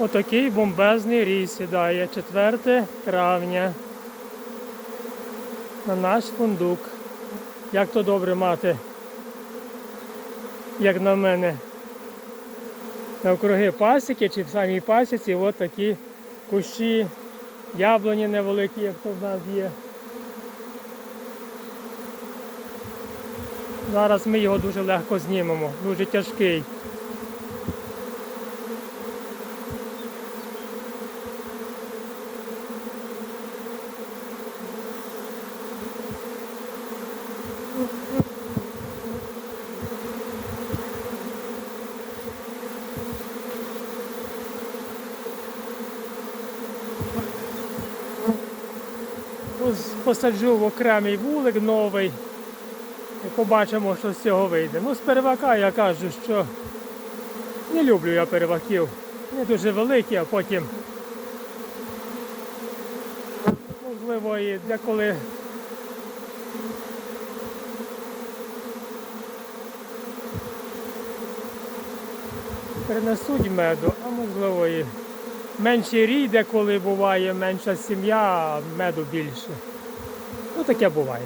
Отакий бомбезний рій сідає 4 травня на наш фундук. Як то добре мати, як на мене, навкруги пасіки чи в самій пасіці от такі кущі, яблуні невеликі, як то в нас є. Зараз ми його дуже легко знімемо, дуже тяжкий. Посаджу в окремий вулик новий і побачимо, що з цього вийде. Ну, з первака я кажу, що не люблю я перваків. Не дуже великі, а потім можливо і деколи принесуть меду, а можливо і менший рійде, коли буває, менша сім'я, а меду більше. Ну таке буває.